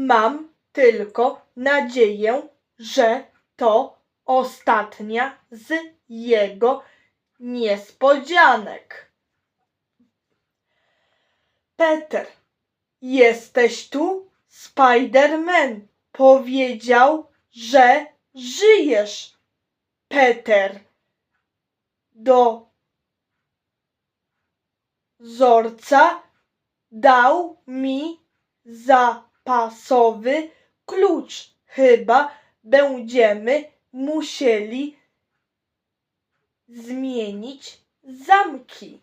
Mam tylko nadzieję, że to ostatnia z jego niespodzianek. Peter, jesteś tu? Spider-Man powiedział, że żyjesz. Peter do zorca dał mi zapasowy klucz. Chyba będziemy musieli zmienić zamki.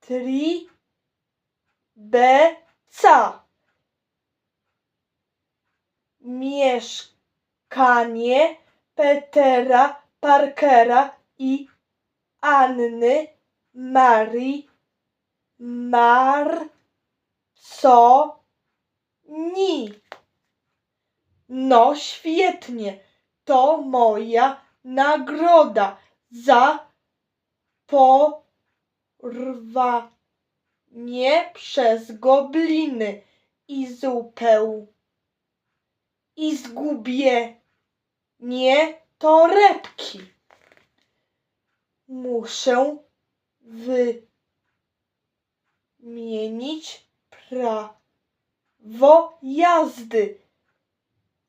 Tri. Mieszkanie Petera Parkera i Anny Marii Marconi. No świetnie, to moja nagroda za porwanie przez gobliny i zupeł i zgubienie torebki. Muszę wymienić prawo jazdy,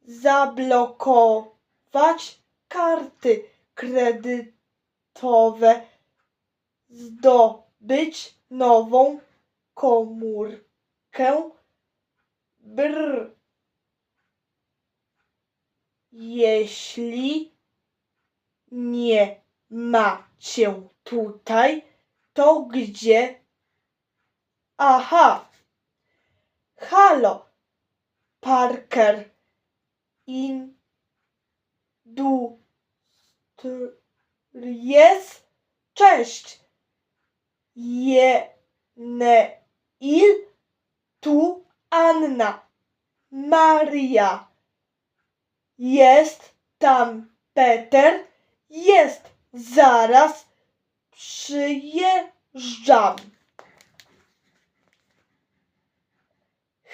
zablokować karty kredytowe, zdobyć nową komórkę. Brr. Jeśli nie ma cię tutaj, to gdzie? Aha. Halo, Parker. Industries. Cześć. Jeneil. Tu Anna. Maria. Jest tam Peter? Jest. Zaraz przyjeżdżam.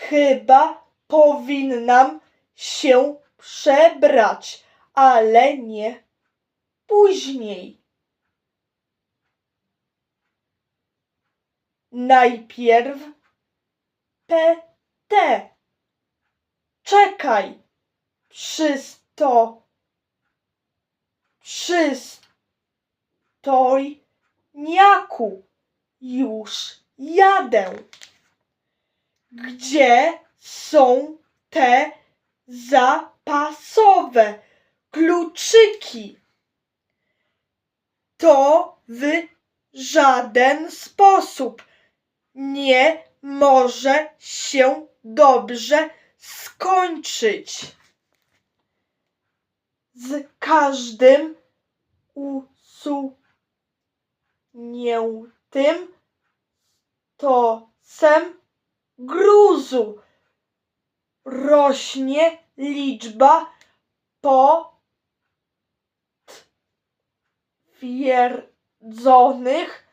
Chyba powinnam się przebrać, ale nie później. Najpierw PT. Czekaj. Przysto. Przystojniaku. Już jadę. Gdzie są te zapasowe kluczyki? To w żaden sposób nie może się dobrze skończyć. Z każdym usuniętym stosem gruzu. Rośnie liczba potwierdzonych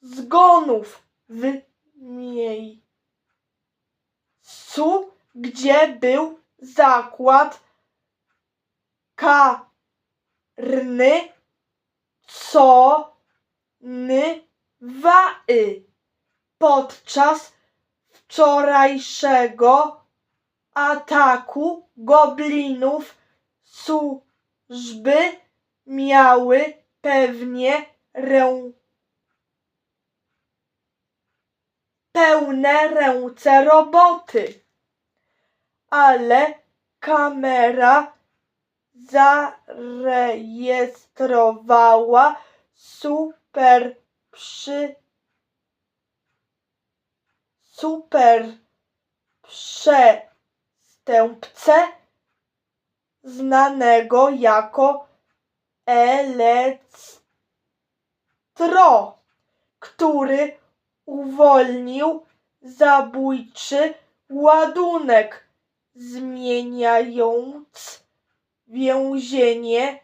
zgonów w miejscu, gdzie był zakład karny Conywały podczas wczorajszego ataku goblinów służby miały pewnie rę... pełne ręce roboty. Ale kamera zarejestrowała super przy super przestępcę znanego jako Elektro, który uwolnił zabójczy ładunek, zmieniając więzienie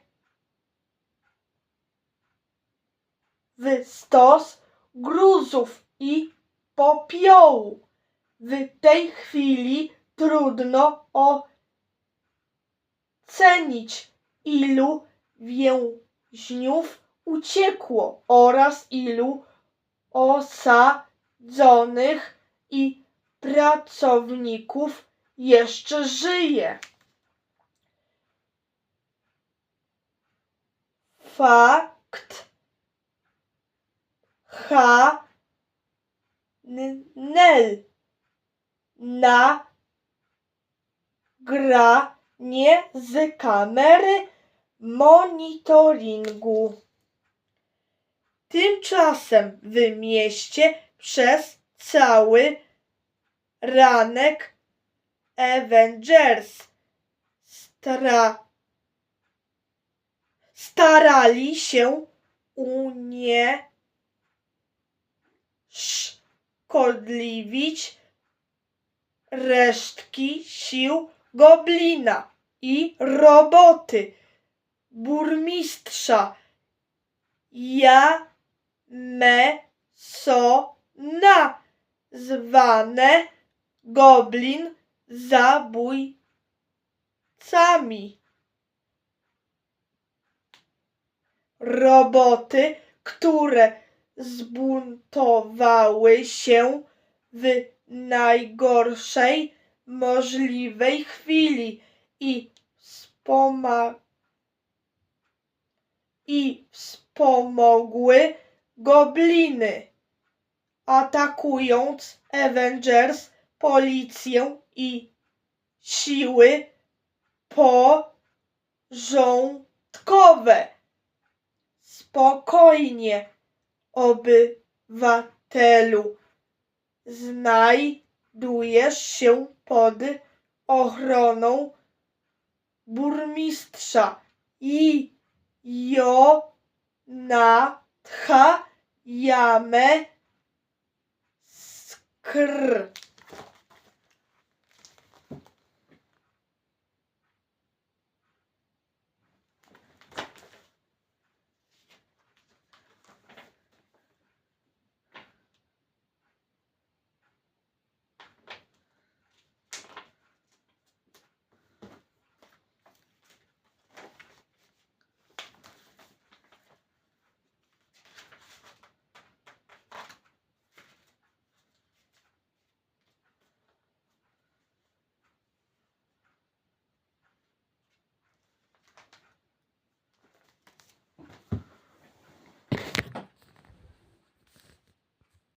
w stos gruzów i popiołu. W tej chwili trudno ocenić, ilu więźniów uciekło oraz ilu osadzonych i pracowników jeszcze żyje. Fakt H. Nel na granie z kamery monitoringu. Tymczasem w mieście przez cały ranek Avengers stra starali się unieszkodliwić resztki sił Goblina i roboty burmistrza Jamesona zwane Goblin zabójcami. Roboty, które zbuntowały się w najgorszej możliwej chwili i wspoma- i wspomogły gobliny, atakując Avengers, policję i siły porządkowe. Spokojnie, obywatelu. Znajdujesz się pod ochroną burmistrza i Jonatha Jame Skr.